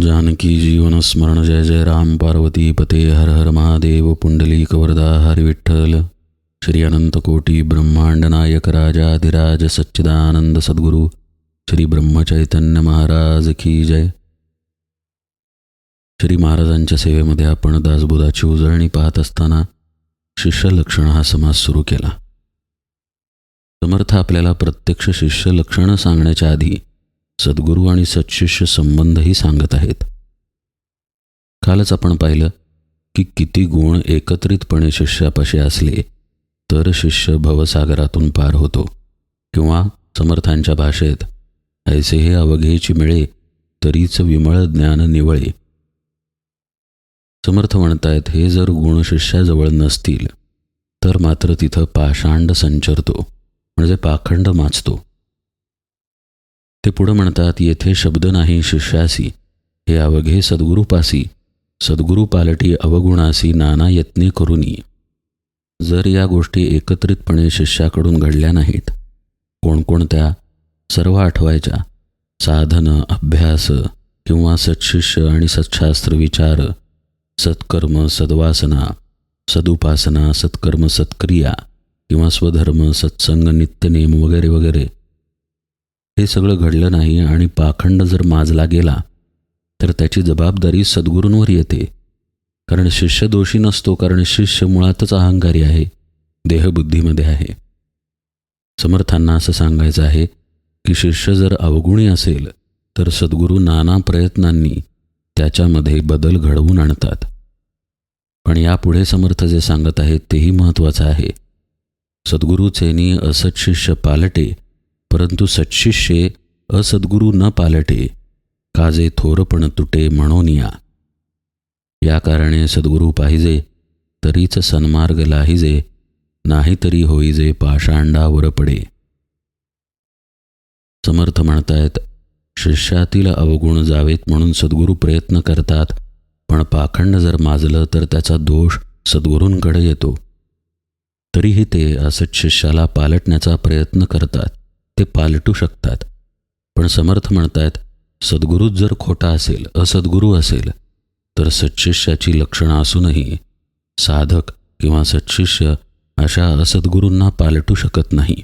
जानकी जीवन स्मरण जय जय राम पार्वती पते हर हर महादेव पुंडली कवरदा हर विठ्ठल श्री अनंत कोटी ब्रह्मांड नायक राजाधिराज सच्चिदानंद सद्गुरू। श्री ब्रह्मचैतन्य महाराज की जय। श्री महाराजांच्या सेवेमध्ये आपण दासबोधाची उजळणी पाहत असताना शिष्य लक्षण हा समाज सुरू केला. समर्थ आपल्याला प्रत्यक्ष शिष्य लक्षणं सांगण्याच्या आधी सद्गुरू आणि सत्शिष्य संबंधही सांगत आहेत. कालच आपण पाहिलं की किती गुण एकत्रितपणे शिष्यापाशी असले तर शिष्य भवसागरातून पार होतो किंवा समर्थांच्या भाषेत ऐसे हे अवघेची मिळे तरीच विमळ ज्ञान निवळे. समर्थ म्हणतायत हे जर गुण शिष्याजवळ नसतील तर मात्र तिथं पाषांड संचरतो म्हणजे पाखंड माचतो. ते पुढं म्हणतात येथे शब्द नाही शिष्यासी. हे अवघे सद्गुरुपासी. सद्गुरु पालटी अवगुणासी नाना यत्ने करुनी. जर या गोष्टी एकत्रितपणे शिष्याकडून घडल्या नाहीत कोणकोणत्या? सर्व आठवायच्या. साधन अभ्यास किंवा सत्शिष्य आणि सत्शास्त्र विचार सत्कर्म सद्वासना सदुपासना सत्कर्म सत्क्रिया किंवा स्वधर्म सत्संग नित्यनेम वगैरे वगैरे. हे सगळं घडलं नाही आणि पाखंड जर माजला गेला तर त्याची जबाबदारी सद्गुरूंवर येते. कारण शिष्य दोषी नसतो कारण शिष्य मुळातच अहंकारी आहे देहबुद्धीमध्ये आहे. समर्थांना असं सांगायचं आहे की शिष्य जर अवगुणी असेल तर सद्गुरू नाना प्रयत्नांनी त्याच्यामध्ये बदल घडवून आणतात. पण यापुढे समर्थ जे सांगत आहेत तेही महत्त्वाचं आहे. सद्गुरूचेनी असत्शिष्य पालटे परंतु सत्शिष्ये असद्गुरू न पालटे काजे थोरपण तुटे म्हणून या या कारणे सद्गुरू पाहिजे तरीच सन्मार्ग लाहिजे नाहीतरी होईजे पाषांडावर पडे. समर्थ म्हणतायत शिष्यातील अवगुण जावेत म्हणून सद्गुरू प्रयत्न करतात पण पाखंड जर माजलं तर त्याचा दोष सद्गुरूंकडे येतो. तरीही ते असत शिष्याला पालटण्याचा प्रयत्न करतात. ते पालटू शकतात. पण समर्थ म्हणतायत सद्गुरूच जर खोटा असेल असद्गुरू असेल तर सत्शिष्याची लक्षणं असूनही साधक किंवा सत्शिष्य अशा असद्गुरूंना पालटू शकत नाही.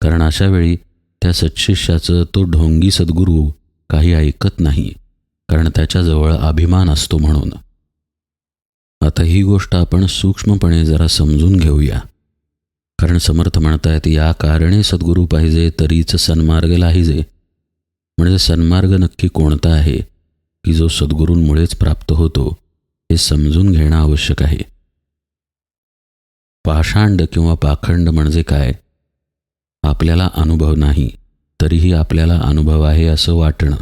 कारण अशा वेळी त्या सत्शिष्याचं तो ढोंगी सद्गुरू काही ऐकत नाही कारण त्याच्याजवळ अभिमान असतो म्हणून. आता ही गोष्ट आपण सूक्ष्मपणे जरा समजून घेऊया. कारण समर्थ म्हणतायत या कारणे सद्गुरू पाहिजे तरीच सन्मार्ग लाहिजे. म्हणजे सन्मार्ग नक्की कोणता आहे की जो सद्गुरूंमुळेच प्राप्त होतो हे समजून घेणं आवश्यक आहे. पाषांड किंवा पाखंड म्हणजे काय? आपल्याला अनुभव नाही तरीही आपल्याला अनुभव आहे असं वाटणं.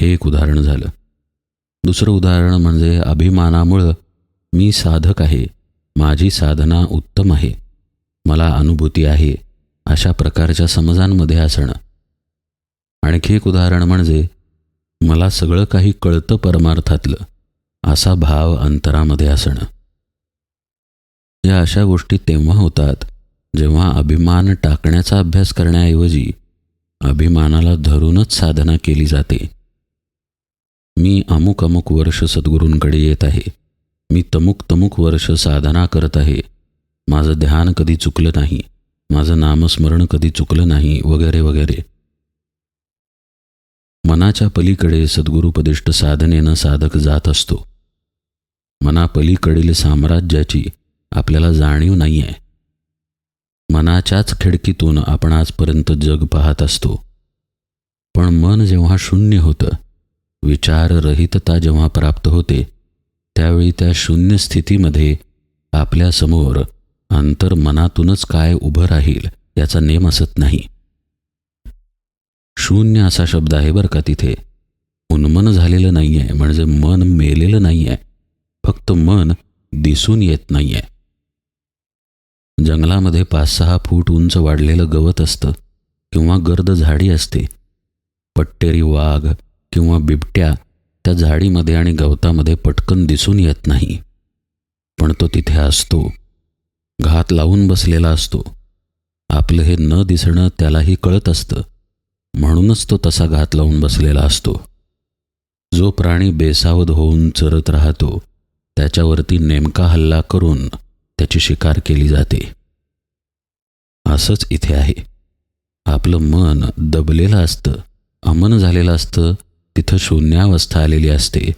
हे एक उदाहरण झालं. दुसरं उदाहरण म्हणजे अभिमानामुळं मी साधक आहे माझी साधना उत्तम आहे. मला अनुभूती आहे अशा प्रकारच्या समजांमध्ये असणं. आणखी एक उदाहरण म्हणजे मला सगळं काही कळतं परमार्थातलं असा भाव अंतरामध्ये असणं. या अशा गोष्टी तेव्हा होतात जेव्हा अभिमान टाकण्याचा अभ्यास करण्याऐवजी अभिमानाला धरूनच साधना केली जाते. मी अमुक अमुक वर्ष सद्गुरूंकडे येत आहे मी तमुक तमुक वर्ष साधना करत आहे माझं ध्यान कधी चुकलं नाही माझं नामस्मरण कधी चुकलं नाही वगैरे वगैरे. मनाच्या पलीकडे सद्गुरुपदिष्ट साधनेनं साधक जात असतो. मनापलीकडील साम्राज्याची आपल्याला जाणीव नाही आहे मनाच्याच खिडकीतून आपण आजपर्यंत जग पाहत असतो. पण मन जेव्हा शून्य होतं विचाररहितता जेव्हा प्राप्त होते त्यावेळी त्या शून्य स्थितीमध्ये आपल्यासमोर अंतर मनातूनच काय उभं राहील याचा नेम असत नाही. शून्य असा शब्द आहे बरं का तिथे. उन्मन झालेलं नाही आहे म्हणजे मन मेलेलं नाही आहे फक्त मन दिसून येत नाही आहे जंगलामध्ये पाच सहा फूट उंच वाढलेलं गवत असतं किंवा गर्द झाडी असते. पट्टेरी वाघ किंवा बिबट्या त्या झाडीमध्ये आणि गवतामध्ये पटकन दिसून येत नाही. पण तो तिथे असतो. घात लावून बसलेला असतो. आपलं हे न दिसणं त्यालाही कळत असतं. म्हणूनच तो तसा घात लावून बसलेला असतो. जो प्राणी बेसावध होऊन चरत राहतो त्याच्यावरती नेमका हल्ला करून त्याची शिकार केली जाते. असंच इथे आहे. आपलं मन दबलेलं असतं. अमन झालेलं असतं. तिथं शून्यावस्था आलेली असते.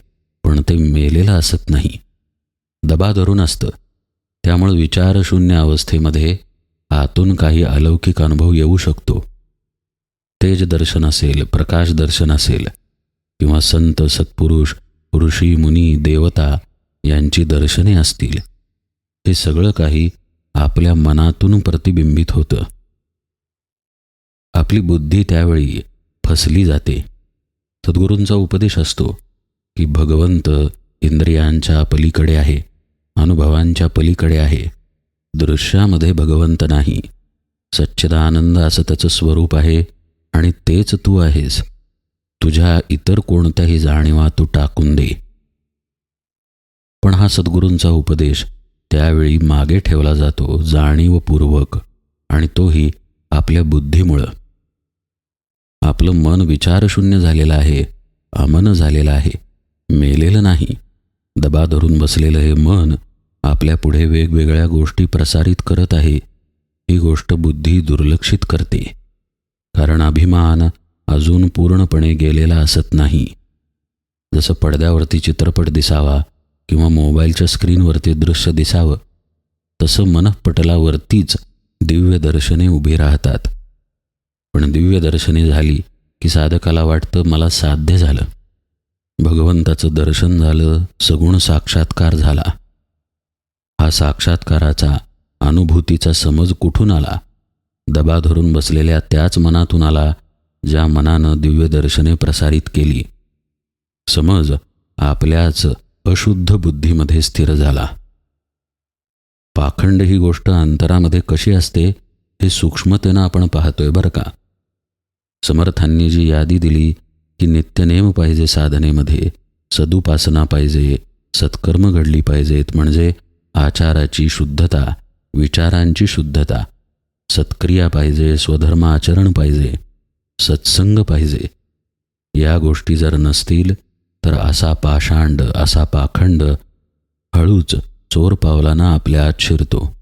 पण ते मेलेलं असत नाही. दबा धरून असतं. त्यामुळं विचारशून्य अवस्थेमध्ये आतून काही अलौकिक अनुभव येऊ शकतो. तेज दर्शन असेल प्रकाश दर्शन असेल किंवा संत सत्पुरुष ऋषी मुनी देवता यांची दर्शने असतील. हे सगळं काही आपल्या मनातून प्रतिबिंबित होतं. आपली बुद्धी त्यावेळी फसली जाते. सद्गुरूंचा उपदेश असतो की भगवंत इंद्रियांच्या पलीकडे आहे. अनुभवांच्या पलीकडे आहे. दृश्यामध्ये भगवंत नाही. सच्चिदानंद असं त्याचं स्वरूप आहे आणि तेच तू आहेस. तुझ्या इतर कोणत्याही जाणीवा तू टाकून दे. पण हा सद्गुरूंचा उपदेश त्यावेळी मागे ठेवला जातो जाणीवपूर्वक आणि तोही आपल्या बुद्धीमुळं. आपलं मन विचारशून्य झालेलं आहे अमन झालेलं आहे मेलेलं नाही. दबा धरून बसलेलं हे मन आपल्या पुढे वेगवेगळ्या गोष्टी प्रसारित करत आहे ही गोष्ट बुद्धी दुर्लक्षित करते. कारण अभिमान अजून पूर्णपणे गेलेला असत नाही. जसं पडद्यावरती चित्रपट दिसावा किंवा मोबाईलच्या स्क्रीनवरती दृश्य दिसावं तसं मनःपटलावरतीच दिव्यदर्शने उभी राहतात. पण दिव्यदर्शने झाली की साधकाला वाटतं मला साध्य झालं. भगवंताचं दर्शन झालं सगुण साक्षात्कार झाला. हा साक्षात्काराचा अनुभूतीचा समज कुठून आला? दबा धरून बसलेल्या त्याच मनातून आला ज्या मनानं दिव्यदर्शने प्रसारित केली. समज आपल्याच अशुद्ध बुद्धीमध्ये स्थिर झाला. पाखंड ही गोष्ट अंतरामध्ये कशी असते हे सूक्ष्मतेनं आपण पाहतोय बरं का? समर्थांनी जी यादी दिली की नित्यनेम पाहिजे साधनेमध्ये सदुपासना पाहिजे सत्कर्म घडली पाहिजेत म्हणजे आचाराची शुद्धता विचारांची शुद्धता सत्क्रिया पाहिजे स्वधर्म आचरण पाहिजे सत्संग पाहिजे. या गोष्टी जर नसतील तर असा पाषांड असा पाखंड हळूच चोर पावलांना आपल्या आत शिरतो.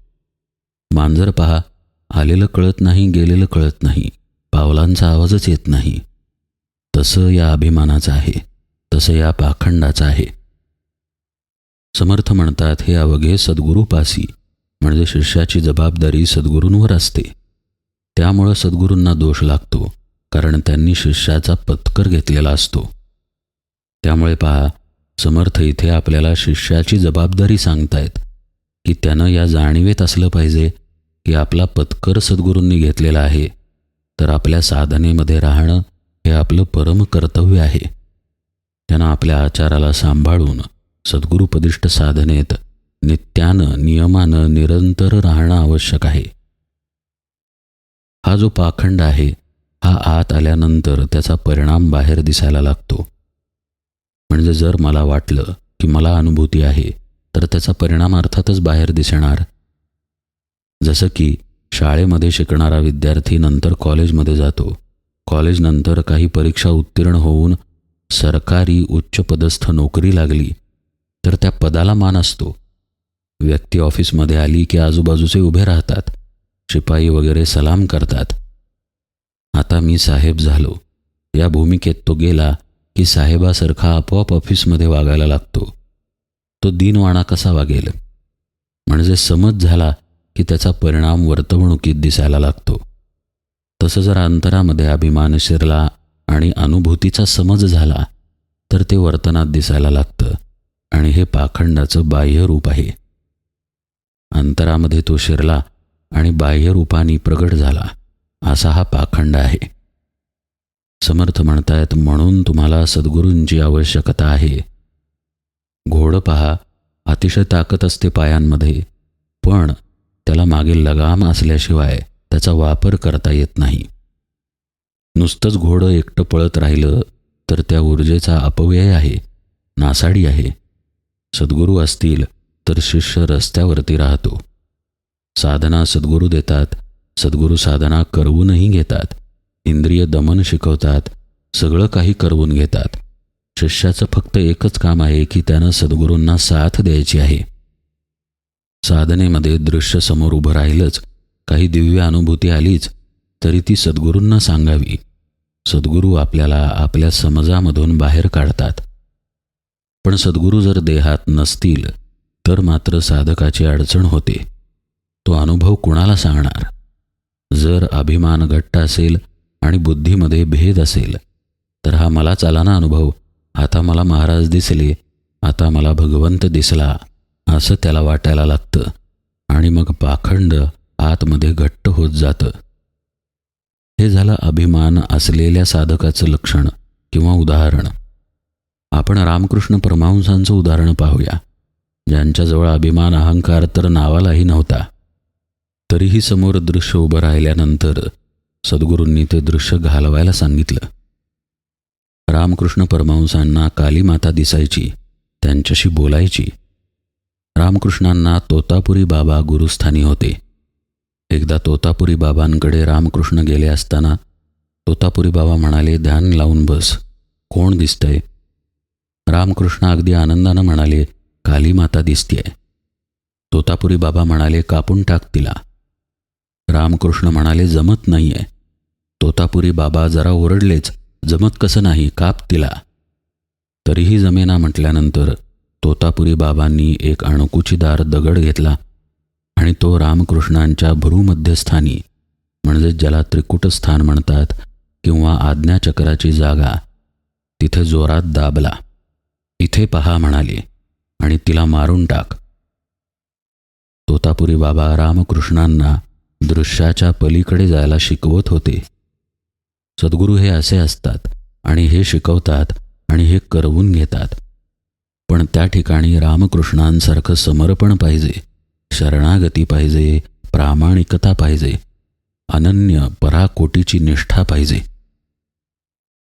मांजर पहा आलेलं कळत नाही गेलेलं कळत नाही पावलांचा आवाजच येत नाही. तसं या अभिमानाचं आहे तसं या पाखंडाचं आहे. समर्थ म्हणतात हे अवघे सद्गुरूपासी म्हणजे शिष्याची जबाबदारी सद्गुरूंवर असते. त्यामुळं सद्गुरूंना दोष लागतो कारण त्यांनी शिष्याचा पत्कर घेतलेला असतो. त्यामुळे पहा समर्थ इथे आपल्याला शिष्याची जबाबदारी सांगतायत की त्यानं या जाणीवेत असलं पाहिजे की आपला पत्कर सद्गुरूंनी घेतलेला आहे तर आपल्या साधनेमध्ये राहणं हे आपलं परम कर्तव्य आहे. त्यानं आपल्या आचाराला सांभाळून सद्गुरुपदिष्ट साधनेत नित्यानं नियमानं निरंतर राहणं आवश्यक आहे. हा जो पाखंड आहे हा आत आल्यानंतर त्याचा परिणाम बाहेर दिसायला लागतो. म्हणजे जर मला वाटलं की मला अनुभूती आहे तर त्याचा परिणाम अर्थातच बाहेर दिसणार. जसं की शाळेमध्ये शिकणारा विद्यार्थी नंतर कॉलेजमध्ये जातो. कॉलेजनंतर काही परीक्षा उत्तीर्ण होऊन सरकारी उच्चपदस्थ नोकरी लागली तर त्या पदाला मान असतो. व्यक्ती ऑफिसमध्ये आली की आजूबाजूचे उभे राहतात. शिपाई वगैरे सलाम करतात. आता मी साहेब झालो. या भूमिकेत तो गेला की साहेबासारखा आपोआप ऑफिसमध्ये वागायला लागतो. तो दिनवाणा कसा वागेल? म्हणजे समज झाला की त्याचा परिणाम वर्तवणुकीत दिसायला लागतो. तसं जर अंतरामध्ये अभिमान शिरला आणि अनुभूतीचा समज झाला तर ते वर्तनात दिसायला लागतं. आणि हे पाखंडाचं बाह्य रूप आहे. अंतरामध्ये तो शिरला आणि बाह्य रूपाने प्रगट झाला. असा हा पाखंड आहे. समर्थ म्हणतायत म्हणून तुम्हाला सद्गुरूंची आवश्यकता आहे. घोडं पहा अतिशय ताकद असते पायांमध्ये पण त्याला मागे लगाम असल्याशिवाय त्याचा वापर करता येत नाही. नुसतंच घोडं एकटं पळत राहिलं तर त्या ऊर्जेचा अपव्यय आहे नासाडी आहे. सद्गुरू असतील तर शिष्य रस्त्यावरती राहतो. साधना सद्गुरू देतात सद्गुरू साधना करवूनही घेतात. इंद्रिय दमन शिकवतात सगळं काही करवून घेतात. शिष्याचं फक्त एकच काम आहे की त्यानं सद्गुरूंना साथ द्यायची आहे. साधनेमध्ये दृश्य समोर उभं राहिलंच काही दिव्य अनुभूती आलीच तरी ती सद्गुरूंना सांगावी. सद्गुरू आपल्याला आपल्या समजामधून बाहेर काढतात. पण सद्गुरू जर देहात नसतील तर मात्र साधकाची अडचण होते. तो अनुभव कुणाला सांगणार? जर अभिमान घट्ट असेल आणि बुद्धीमध्ये भेद असेल तर हा मला आला ना अनुभव. आता मला महाराज दिसले आता मला भगवंत दिसला असं त्याला वाटायला लागतं. आणि मग पाखंड आतमध्ये घट्ट होत जातं. हे झालं अभिमान असलेल्या साधकाचं लक्षण किंवा उदाहरण. आपण रामकृष्ण परमहंसांचं उदाहरण पाहूया. ज्यांच्याजवळ अभिमान अहंकार तर नावालाही नव्हता. तरीही समोर दृश्य उभं राहिल्यानंतर सद्गुरूंनी ते दृश्य घालवायला सांगितलं. रामकृष्ण परमहंसांना काली माता दिसायची त्यांच्याशी बोलायची. रामकृष्णांना तोतापुरी बाबा गुरुस्थानी होते. एकदा तोतापुरी बाबांकडे रामकृष्ण गेले असताना तोतापुरी बाबा म्हणाले ध्यान लावून बस. कोण दिसतंय? रामकृष्ण अगदी आनंदानं म्हणाले काली माता दिसतीये. तोतापुरी बाबा म्हणाले कापून टाक तिला. रामकृष्ण म्हणाले जमत नाहीये. तोतापुरी बाबा जरा ओरडलेच जमत कसं नाही काप तिला. तरीही जमेना म्हटल्यानंतर तोतापुरी बाबांनी एक अणकुचीदार दगड घेतला आणि तो रामकृष्णांच्या भ्रूमध्यस्थानी म्हणजे ज्याला त्रिकुटस्थान म्हणतात किंवा आज्ञाचक्राची जागा तिथे जोरात दाबला. इथे पहा म्हणाले आणि तिला मारून टाक. तोतापुरी बाबा रामकृष्णांना दृश्याच्या पलीकडे जायला शिकवत होते. सद्गुरू हे असे असतात आणि हे शिकवतात आणि हे करवून घेतात. पण त्या ठिकाणी रामकृष्णांसारखं समर्पण पाहिजे शरणागती पाहिजे प्रामाणिकता पाहिजे अनन्य पराकोटीची निष्ठा पाहिजे.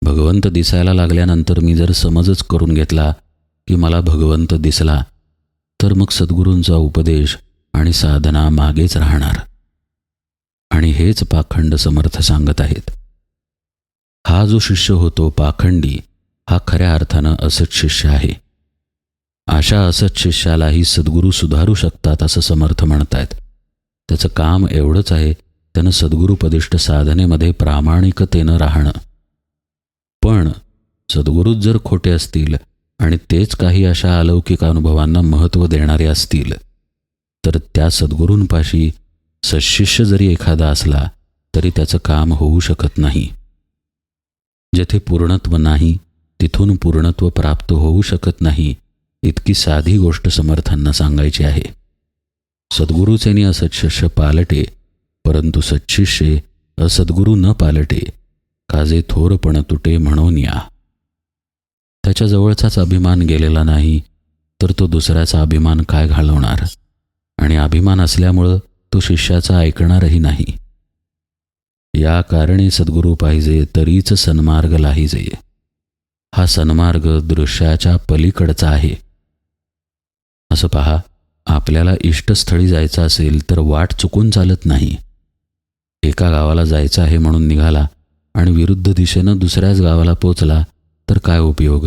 भगवंत दिसायला लागल्यानंतर मी जर समजच करून घेतला की मला भगवंत दिसला तर मग सद्गुरूंचा उपदेश आणि साधना मागेच राहणार. आणि हेच पाखंड समर्थ सांगत आहेत. हा जो शिष्य होतो पाखंडी हा खऱ्या अर्थानं असत शिष्य आहे. अशा असत शिष्यालाही सद्गुरू सुधारू शकतात असं समर्थ म्हणतायत. त्याचं काम एवढंच आहे त्यानं सद्गुरुपदिष्ट साधनेमध्ये प्रामाणिकतेनं राहणं. पण सद्गुरूच जर खोटे असतील आणि तेच काही अशा अलौकिक अनुभवांना महत्त्व देणारे असतील तर त्या सद्गुरूंपाशी सशिष्य जरी एखादा असला तरी त्याचं काम होऊ शकत नाही. जेथे पूर्णत्व नाही तिथून पूर्णत्व प्राप्त होऊ शकत नाही इतकी साधी गोष्ट समर्थांना सांगायची आहे. सद्गुरूचेनी असत्शिष्य पालटे परंतु सच्छिष्ये असद्गुरू न पालटे काजे थोरपण तुटे म्हणून या. त्याच्याजवळचाच अभिमान गेलेला नाही तर तो दुसऱ्याचा अभिमान काय घालवणार? आणि अभिमान असल्यामुळं तो शिष्याचा ऐकणारही नाही. या कारणे सद्गुरू पाहिजे तरीच सन्मार्ग लाहिजे हा सन्मार्ग दृश्याच्या पलीकडचा आहे. असं पहा आपल्याला इष्टस्थळी जायचं असेल तर वाट चुकून चालत नाही. एका गावाला जायचं आहे म्हणून निघाला आणि विरुद्ध दिशेनं दुसऱ्याच गावाला पोचला तर काय उपयोग?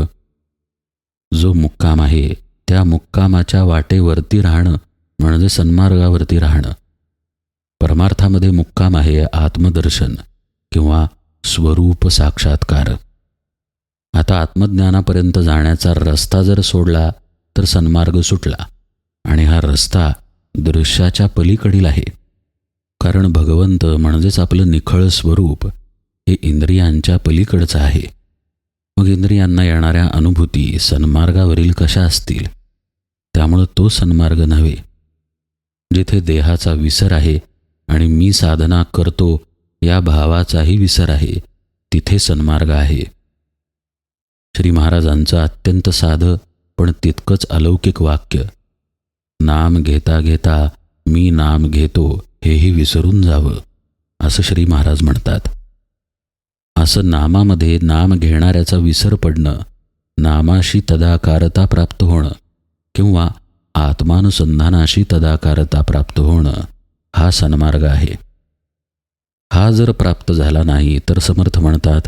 जो मुक्काम आहे त्या मुक्कामाच्या वाटेवरती राहणं म्हणजे सन्मार्गावरती राहणं. परमार्थामध्ये मुक्काम आहे आत्मदर्शन किंवा स्वरूप साक्षात्कार. आता आत्मज्ञानापर्यंत जाण्याचा रस्ता जर सोडला तर सन्मार्ग सुटला आणि हा रस्ता दृश्याच्या पलीकडील आहे. कारण भगवंत म्हणजेच आपलं निखळ स्वरूप हे इंद्रियांच्या पलीकडचं आहे. मग इंद्रियांना येणाऱ्या अनुभूती सन्मार्गावरील कशा असतील? त्यामुळं तो सन्मार्ग नव्हे. जिथे देहाचा विसर आहे आणि मी साधना करतो या भावाचाही विसर आहे. तिथे सन्मार्ग आहे. श्री महाराजांचं अत्यंत साधं पण तितकंच अलौकिक वाक्य. नाम घेता घेता मी नाम घेतो हेही विसरून जावं असं श्री महाराज म्हणतात. असं नामामध्ये नाम घेणाऱ्याचा विसर पडणं नामाशी तदाकारता प्राप्त होणं किंवा आत्मानुसंधानाशी तदाकारता प्राप्त होणं हा सन्मार्ग आहे. हा जर प्राप्त झाला नाही तर समर्थ म्हणतात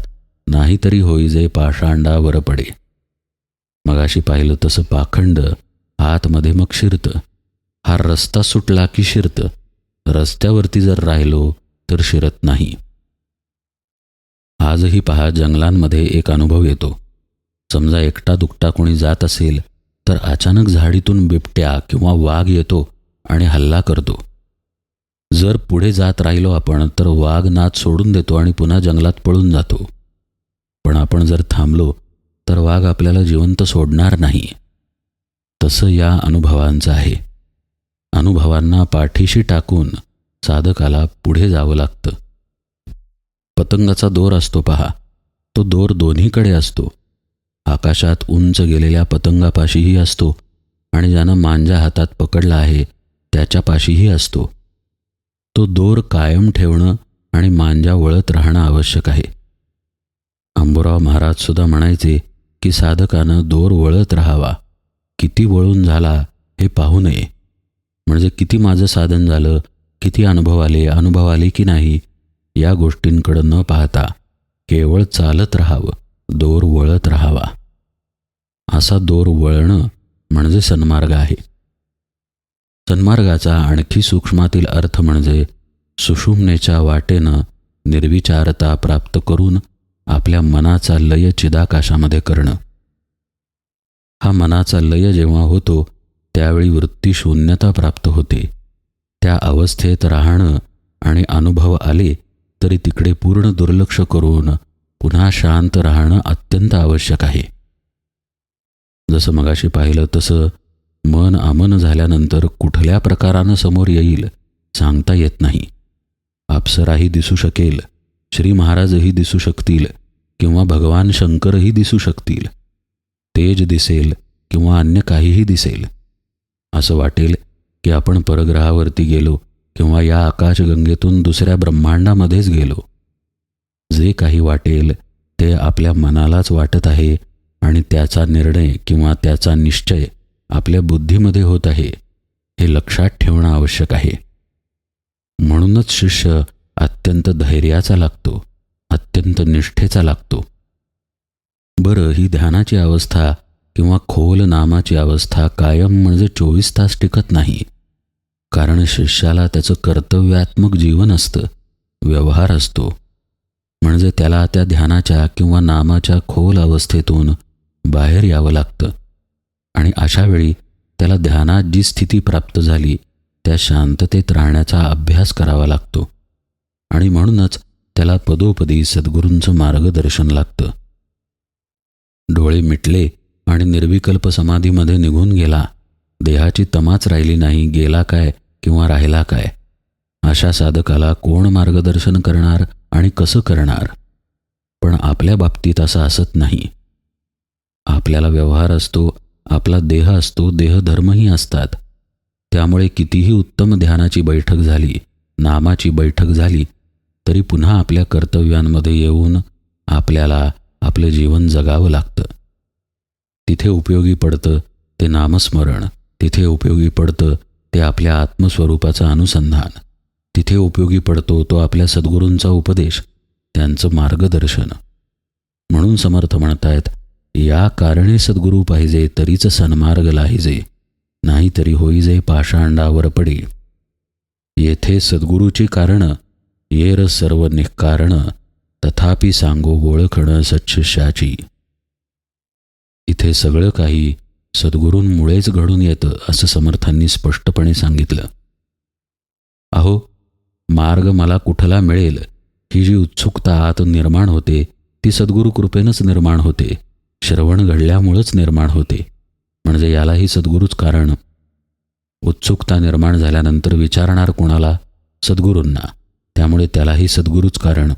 नाहीतरी होई जे पाषांडावर पडे. मगाशी पाहिलं तसं पाखंड आतमध्ये मग शिरतं. हा रस्ता सुटला की शिरतं. रस्त्यावरती जर राहिलो तर शिरत नाही. आजही पहा जंगलांमध्ये एक अनुभव येतो. समजा एकटा दुकटा कोणी जात असेल तर अचानक झाडीतून बिबट्या किंवा वाघ येतो आणि हल्ला करतो. जर पुढे जात राहिलो आपण तर वाघ नाच सोडून देतो आणि पुन्हा जंगलात पळून जातो. पण आपण जर थांबलो तर वाघ आपल्याला जिवंत सोडणार नाही. तसं या अनुभवांचं आहे. अनुभवांना पाठीशी टाकून साधकाला पुढे जावं लागतं. पतंगाचा दोर असतो पहा. तो दोर दोन्हीकडे असतो. आकाशात उंच गेलेल्या पतंगापाशीही असतो आणि ज्यानं मांजा हातात पकडला आहे त्याच्यापाशीही असतो. तो दोर कायम ठेवणं आणि मांजा वळत राहणं आवश्यक आहे. अंबुराव महाराज सुद्धा म्हणायचे की साधकानं दोर वळत राहावा. किती वळून झाला हे पाहू नये. म्हणजे किती माझं साधन झालं किती अनुभव आले अनुभव आले की नाही या गोष्टींकडं न पाहता केवळ चालत राहावं दोर वळत राहावा. असा दोर वळणं म्हणजे सन्मार्ग आहे. सन्मार्गाचा आणखी सूक्ष्मातील अर्थ म्हणजे सुषुम्नेच्या वाटेनं निर्विचारता प्राप्त करून आपल्या मनाचा लय चिदाकाशामध्ये करणं. हा मनाचा लय जेव्हा होतो त्यावेळी वृत्ती शून्यता प्राप्त होते. त्या अवस्थेत राहणं आणि अनुभव आले तरी तिकडे पूर्ण दुर्लक्ष करून पुन्हा शांत राहणं अत्यंत आवश्यक आहे. जसं मगाशी पाहिलं तसं मन अमन झाल्यानंतर कुठल्या प्रकारानं समोर येईल सांगता येत नाही. अप्सराही दिसू शकेल श्री महाराजही दिसू शकतील किंवा भगवान शंकरही दिसू शकतील. तेज दिसेल किंवा अन्य काहीही दिसेल. असं वाटेल की आपण परग्रहावरती गेलो किंवा या आकाशगंगेतून दुसऱ्या ब्रह्मांडामध्येच गेलो. जे काही वाटेल ते आपल्या मनालाच वाटत आहे आणि त्याचा निर्णय किंवा त्याचा निश्चय आपल्या बुद्धीमध्ये होत आहे हे लक्षात ठेवणं आवश्यक आहे. म्हणूनच शिष्य अत्यंत धैर्याचा लागतो अत्यंत निष्ठेचा लागतो. बरं ही ध्यानाची अवस्था किंवा खोल नामाची अवस्था कायम म्हणजे चोवीस तास टिकत नाही. कारण शिष्याला त्याचं कर्तव्यात्मक जीवन असतं व्यवहार असतो. म्हणजे त्याला त्या ध्यानाच्या किंवा नामाच्या खोल अवस्थेतून बाहेर यावं लागतं. आणि अशावेळी त्याला ध्यानात जी स्थिती प्राप्त झाली त्या शांततेत राहण्याचा अभ्यास करावा लागतो. आणि म्हणूनच त्याला पदोपदी सद्गुरूंचं मार्गदर्शन लागतं. डोळे मिटले आणि निर्विकल्प समाधीमध्ये निघून गेला. देहाची तमाच राहिली नाही गेला काय? किंवा राहिला काय? अशा साधकाला कोण मार्गदर्शन करणार आणि कसं करणार? पण आपल्या बाबतीत असं असत नाही. आपल्याला व्यवहार असतो आपला देह असतो देहधर्मही असतात. त्यामुळे कितीही उत्तम ध्यानाची बैठक झाली नामाची बैठक झाली तरी पुन्हा आपल्या कर्तव्यांमध्ये येऊन आपल्याला आपलं जीवन जगावं लागतं. तिथे उपयोगी पडतं ते नामस्मरण तिथे उपयोगी पडतं ते आपल्या आत्मस्वरूपाचा अनुसंधान. तिथे उपयोगी पडतो तो आपल्या सद्गुरूंचा उपदेश त्यांचं मार्गदर्शन. म्हणून समर्थ म्हणतायत या कारणे सद्गुरू पाहिजे तरीच सन्मार्ग लाहिजे नाहीतरी होईजे पाषांडावर पडी. येथे सद्गुरूची कारणं येर सर्व निःकारण तथापि सांगो ओळखणं सच्छिष्याची इथे सगळं काही सद्गुरूंमुळेच घडून येतं असं समर्थांनी स्पष्टपणे सांगितलं. अहो मार्ग मला कुठला मिळेल? ही जी उत्सुकता आत निर्माण होते ती सद्गुरू कृपेनंच निर्माण होते. श्रवण घडल्यामुळंच निर्माण होते. म्हणजे यालाही सद्गुरूच कारण. उत्सुकता निर्माण झाल्यानंतर विचारणार कोणाला? सद्गुरूंना. त्यामुळे त्यालाही सद्गुरूच कारण.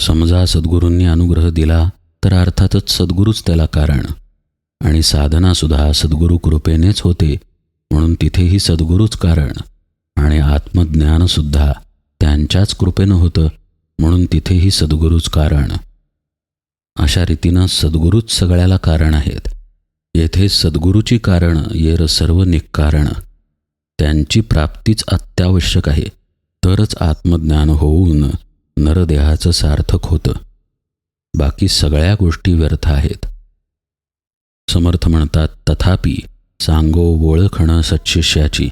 समजा सद्गुरूंनी अनुग्रह दिला तर अर्थातच सद्गुरूच त्याला कारण. आणि साधनासुद्धा सद्गुरू कृपेनेच होते म्हणून तिथेही सद्गुरूच कारण. आणि आत्मज्ञानसुद्धा त्यांच्याच कृपेनं होतं म्हणून तिथेही सद्गुरूच कारण. अशा रीतीनं सद्गुरूच सगळ्याला कारण आहेत. येथे सद्गुरूची कारण येर सर्व निकारण त्यांची प्राप्तीच अत्यावश्यक आहे तरच आत्मज्ञान होऊन नरदेहाचं सार्थक होतं. बाकी सगळ्या गोष्टी व्यर्थ आहेत. समर्थ म्हणतात तथापि सांगो ओळखणं सत्शिष्याची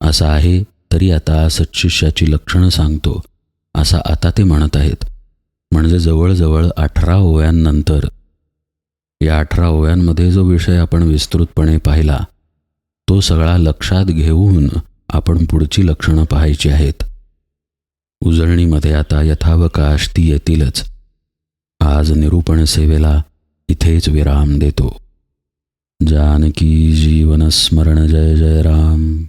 असं आहे तरी आता सत्शिष्याची लक्षणं सांगतो असा आता ते म्हणत आहेत. म्हणजे जवळजवळ अठरा ओव्यांनंतर. या अठरा ओव्यांमध्ये जो विषय आपण विस्तृतपणे पाहिला तो सगळा लक्षात घेऊन आपण पुढची लक्षणं पाहायची आहेत. उजळणीमध्ये आता यथावकाश ती येतीलच. आज निरूपण सेवेला इथेच विराम देतो. जानकी जीवनस्मरण जय जय राम.